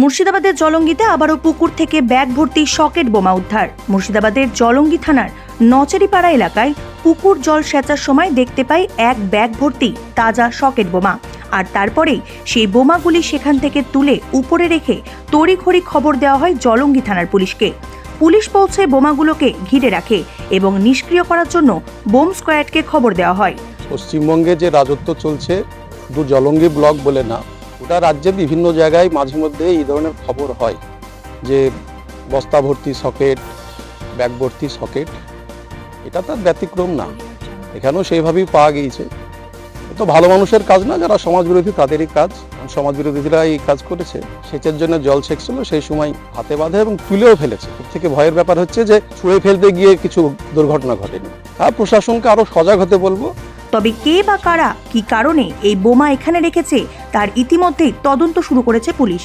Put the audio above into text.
মুর্শিদাবাদের জলঙ্গিতে আবারও পুকুর থেকে ব্যাগ ভর্তি সকেট বোমা উদ্ধার। মুর্শিদাবাদের জলঙ্গি থানার নচারিপাড়া এলাকায় পুকুর জল সেচার সময় দেখতে পাই এক ব্যাগ ভর্তি তাজা সকেট বোমা। আর তারপরেই সেই বোমাগুলি সেখান থেকে তুলে উপরে রেখে তড়িঘড়ি খবর দেওয়া হয় জলঙ্গি থানার পুলিশকে। পুলিশ পৌঁছে বোমাগুলোকে ঘিরে রাখে এবং নিষ্ক্রিয় করার জন্য বোম স্কোয়াডকে খবর দেওয়া হয়। পশ্চিমবঙ্গে যে রাজত্ব চলছে শুধু জলঙ্গি ব্লক বলে না গোটা রাজ্যে বিভিন্ন জায়গায় মাঝে মধ্যে এই ধরনের খবর হয় যে বস্তা ভর্তি সকেট, ব্যাগ ভর্তি সকেট। এটা তার ব্যতিক্রম না। এখানেও সেইভাবেই পাওয়া গিয়েছে। তো ভালো মানুষের কাজ না, যারা সমাজ বিরোধী তাদেরই কাজ। কারণ সমাজ বিরোধীরা এই কাজ করেছে। সেচের জন্য জল ছেঁকছিল, সেই সময় হাতে বাঁধে এবং তুলেও ফেলেছে। থেকে ভয়ের ব্যাপার হচ্ছে যে ছুঁড়ে ফেলতে গিয়ে কিছু দুর্ঘটনা ঘটেনি। আর প্রশাসনকে আরও সজাগ হতে বলব। তবে কে বা কারা, কি কারণে এই বোমা এখানে রেখেছে, তার ইতিমধ্যেই তদন্ত শুরু করেছে পুলিশ।